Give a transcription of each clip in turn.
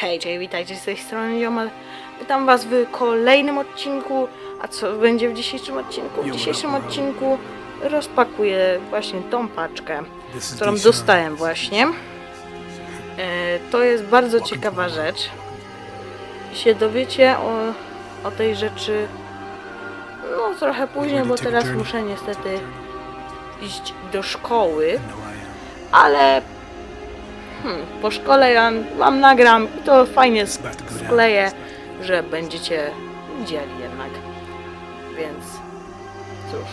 Hej, cześć, witajcie z tej strony Jomal. Witam was w kolejnym odcinku. A co będzie w dzisiejszym odcinku? W dzisiejszym odcinku rozpakuję właśnie tą paczkę, którą dostałem właśnie. E, To jest bardzo ciekawa rzecz. Się dowiecie o, o tej rzeczy no trochę później, bo teraz muszę niestety iść do szkoły, ale hmm, po szkole ja wam nagram i to fajnie sk- skleję, że będziecie widzieli jednak. Więc cóż,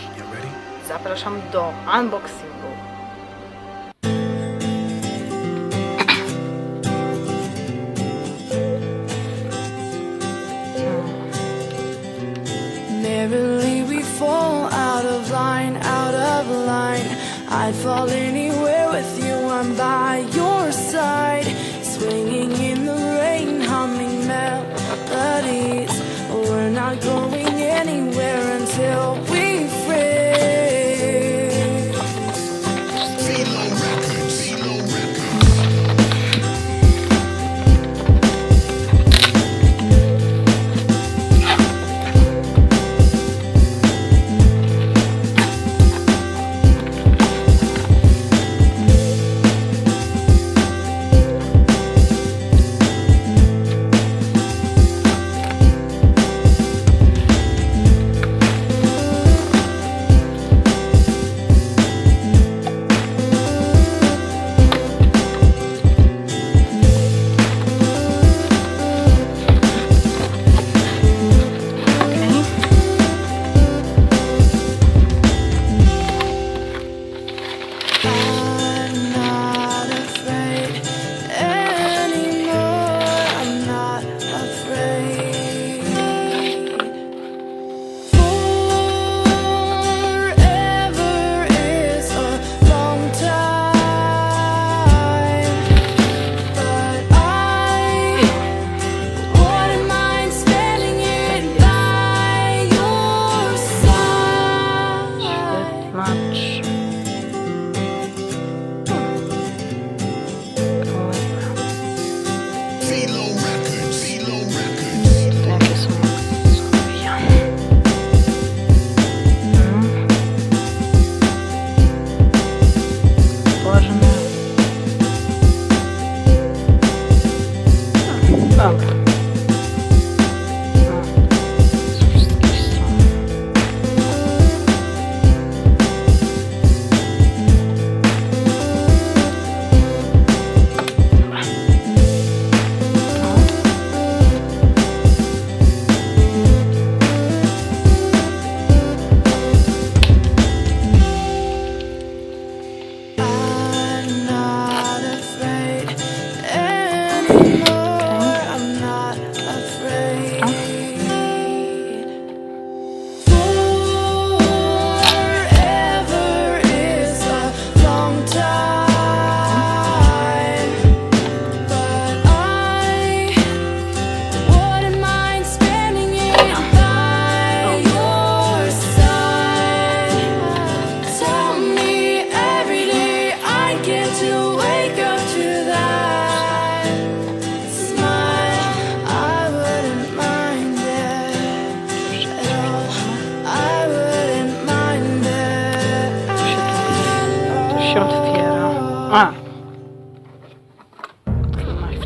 zapraszam do unboxingu. Merrily we fall out of line, out of line. I'd fall anywhere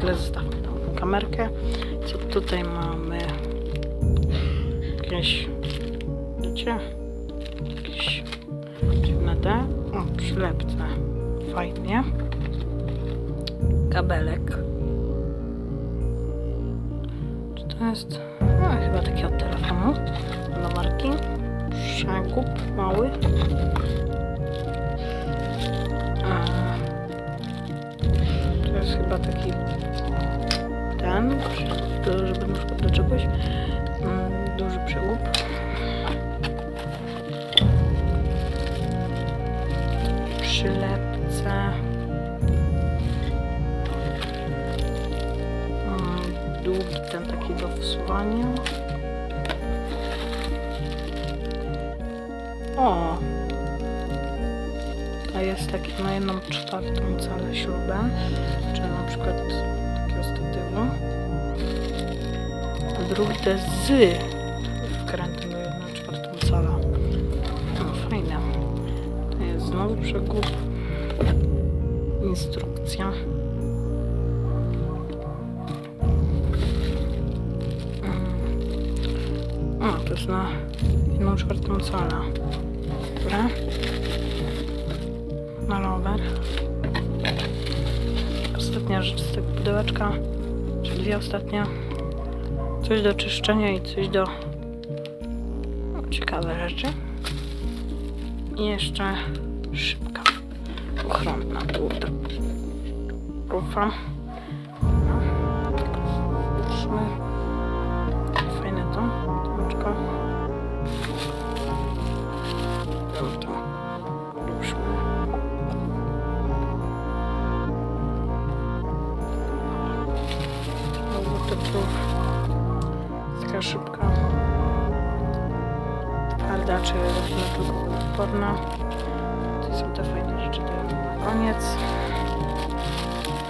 chwilę zostawmy tą kamerkę. Co tutaj mamy? Jakieś... Wiecie? Jakieś dziwne te? O, przylepce. Fajnie. Kabelek. Czy to jest... No, chyba taki od telefonu. Do marki. Szagup mały. To jest chyba taki ten, żeby na przykład do czegoś mm, duży przegub. Przylepce. Długi ten taki do wsuwania. O! A jest taki na jedną czwartą calę śrubę, czy na przykład drugi to jest z wkrętem do 1 czwartą cala. No, fajne. To jest znowu przegub. Instrukcja. Mm. O, to jest na 1 czwartą cala. Dobra. Na rower. Ostatnia rzecz z tego pudełeczka, czy dwie ostatnie. Coś do czyszczenia i coś do... No, ciekawe rzeczy. I jeszcze szybka ochronna tutaj. Rufa. Puszmy. Fajne to. Tomeczko. No to. Ruszmy. Szybka. Twarda czy tylko odporna. To są te fajne rzeczy na koniec.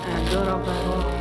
E, Do roweru.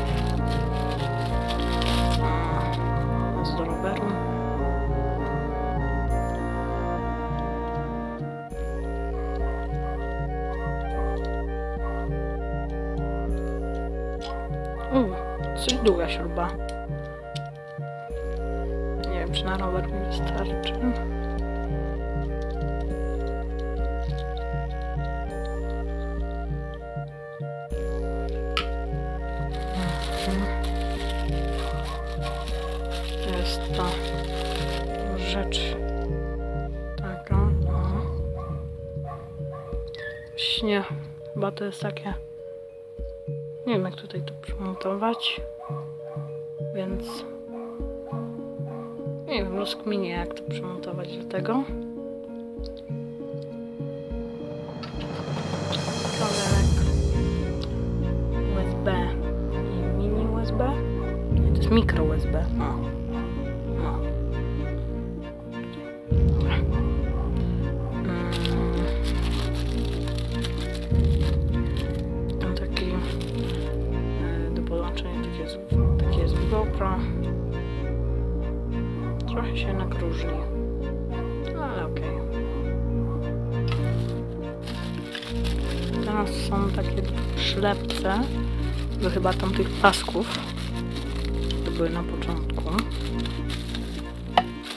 Rzecz taka. No. Śnie. Chyba to jest takie. Nie wiem, jak tutaj to przymontować. Więc. Nie wiem, rozkminię, jak to przymontować do tego. Są takie ślepce do chyba tamtych pasków. To były na początku.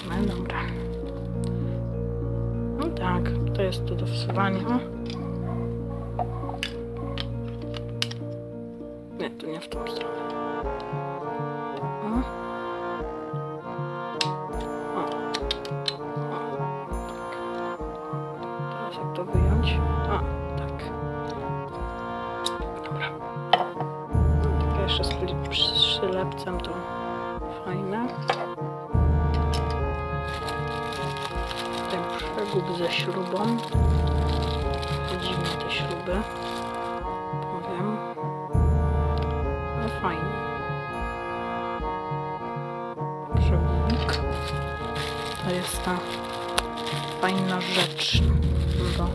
No dobra. No tak, to jest to do wsuwania. Nie, to nie w tą stronę. O. przylepcem to fajne. Ten przegub ze śrubą. Dziwne te śruby. Powiem. No fajnie. Przegubik. To jest ta fajna rzecz do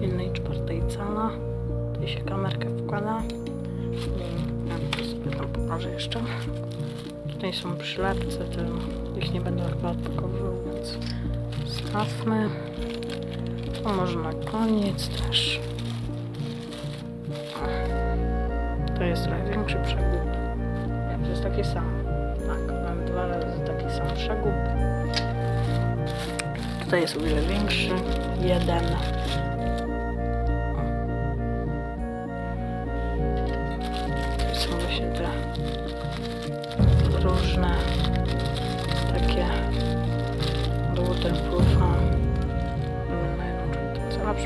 jednej czwartej cala. Tutaj się kamerkę wkłada. Pokażę jeszcze. Tutaj są przylepce, to ich nie będę chyba odpakowywał, więc stawmy. To może na koniec też. To jest trochę większy przegub. To jest taki sam. Tak, mamy dwa razy taki sam przegub. Tutaj jest o wiele większy. Jeden.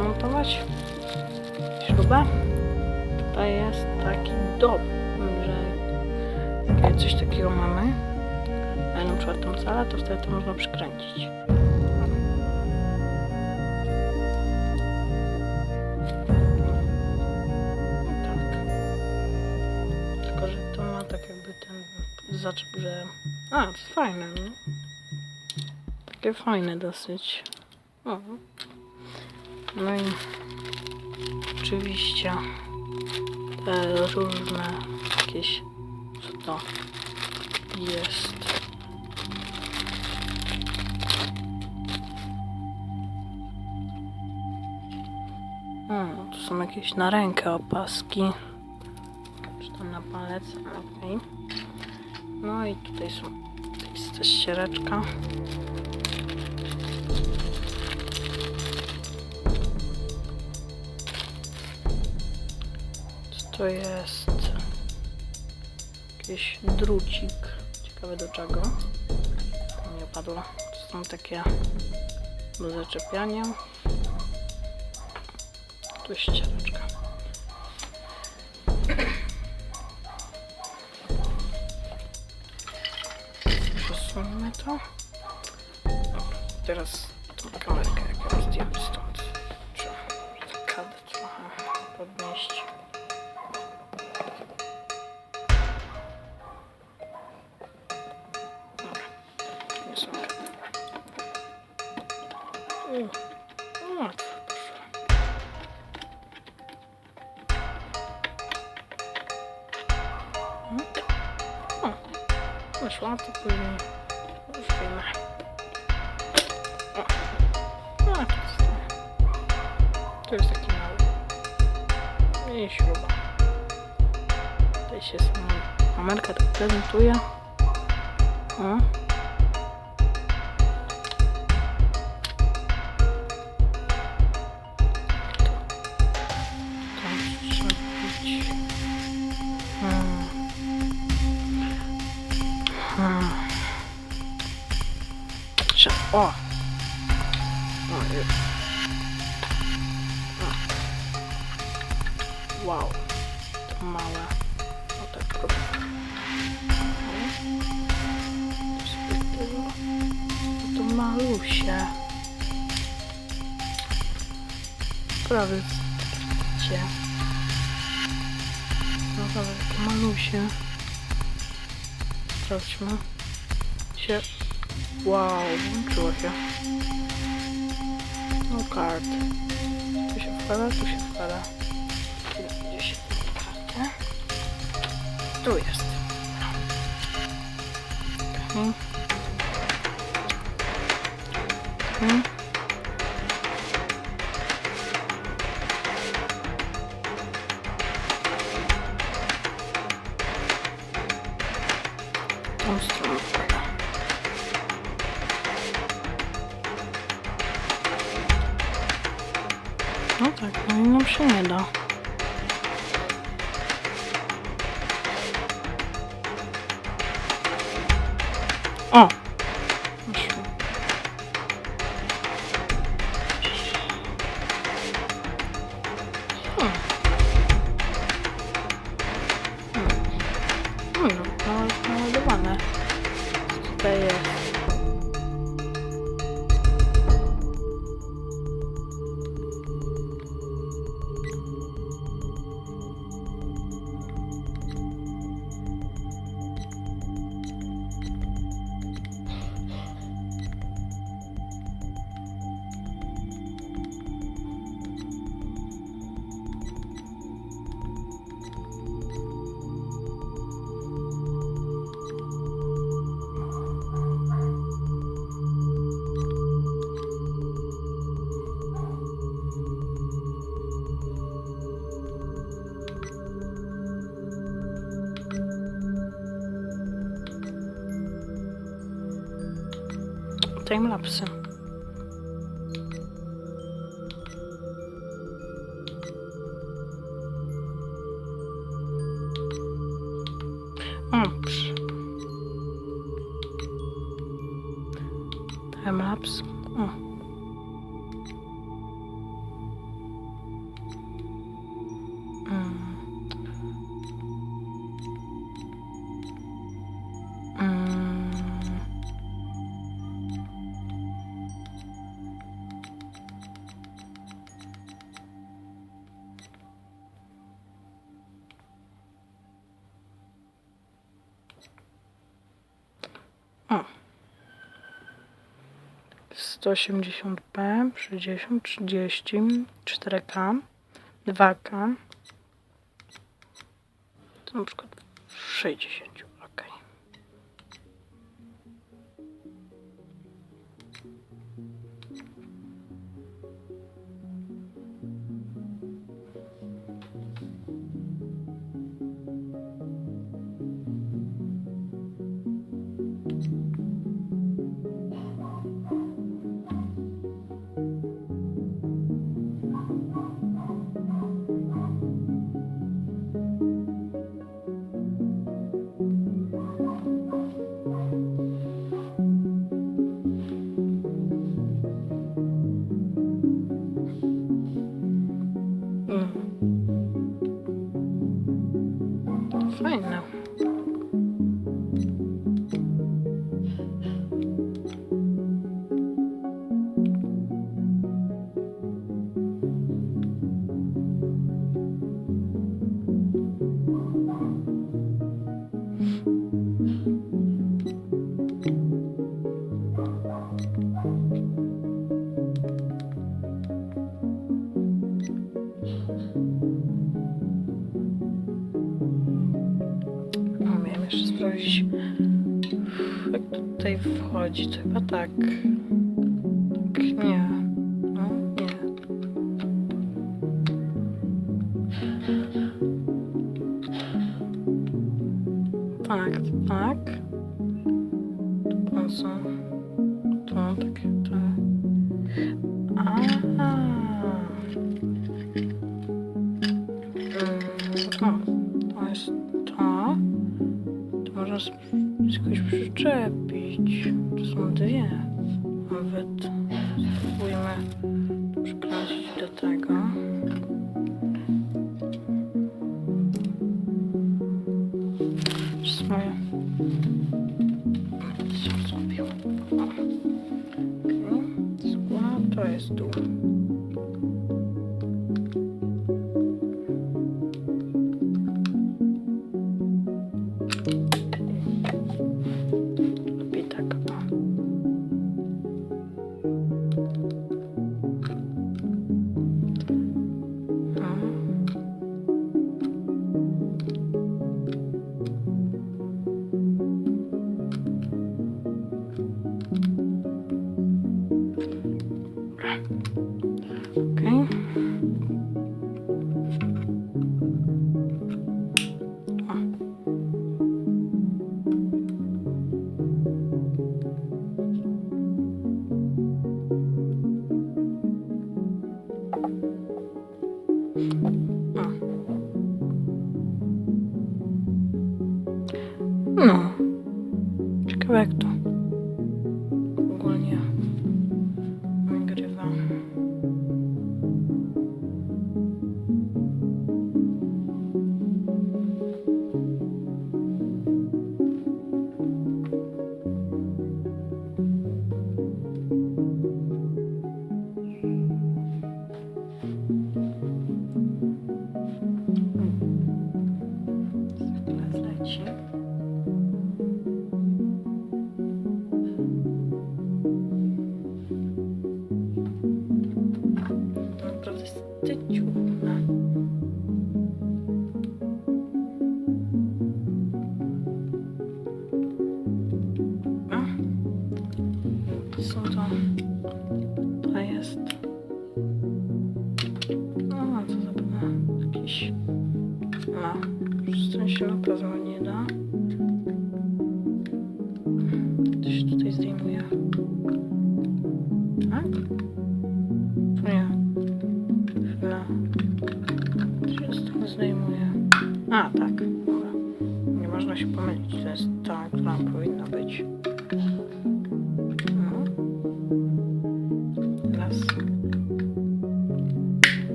Przymontować. Śrubę. Tutaj jest taki dom, że coś takiego mamy na jedną czwartą calę, to wtedy to można przykręcić. Tak. Ma tak jakby ten zaczep, że... A, to jest fajne, no. Takie fajne dosyć. No i oczywiście te różne jakieś co to jest. Hmm, o, tu są jakieś na rękę opaski. Czy tam na palec? Okej. Okay. No i tutaj są. Jest też siereczka. To jest? Jakiś drucik. Ciekawe do czego. Nie opadło. To są takie do zaczepiania. Tu ściereczka. Przesuńmy to. Dobra, teraz mały. I śruba. Tutaj się sama kamerka tak prezentuje. O tak go. To malusie. Prawie cię. No dobra, takie malusie. Sprawdźmy. Się... Wow, włączyło się. No kart. Tu się wkłada, tu się wkłada. Tu jest. Mhm. Mhm. Tą stroną wkłada. No tak, no i nam Timelapsy. O, 180p, 60, 30, 4K, 2K. To na przykład w 60, To chyba tak. Tak nie. No, nie. Tak, tak. Tu po co? Tu takie to. A. Mm, O, to jest to. To można sp- jakoś przyczepić. To są dwie. No. Ciekawe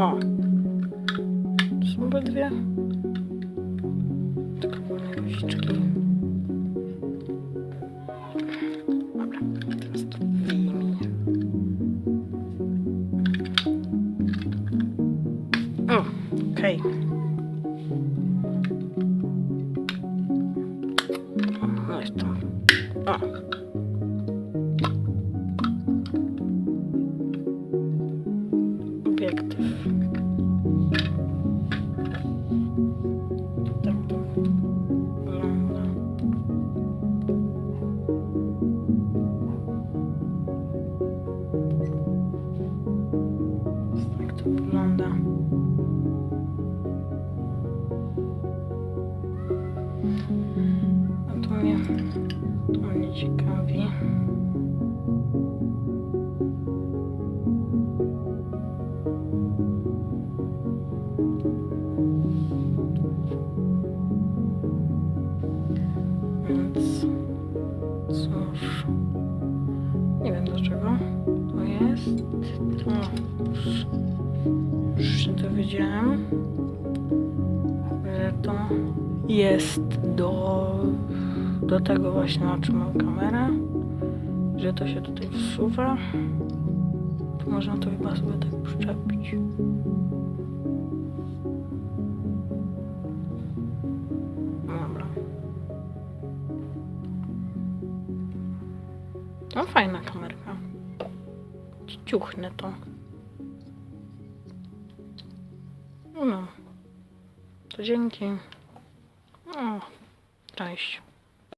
O. To są To już, się dowiedziałem, że to jest do, do tego właśnie na czym mam kamerę, że to się tutaj wsuwa. To można to chyba sobie tak przyczepić. Dobra. No kamerka. Ciuchnę to. No. To dzięki. O, Cześć.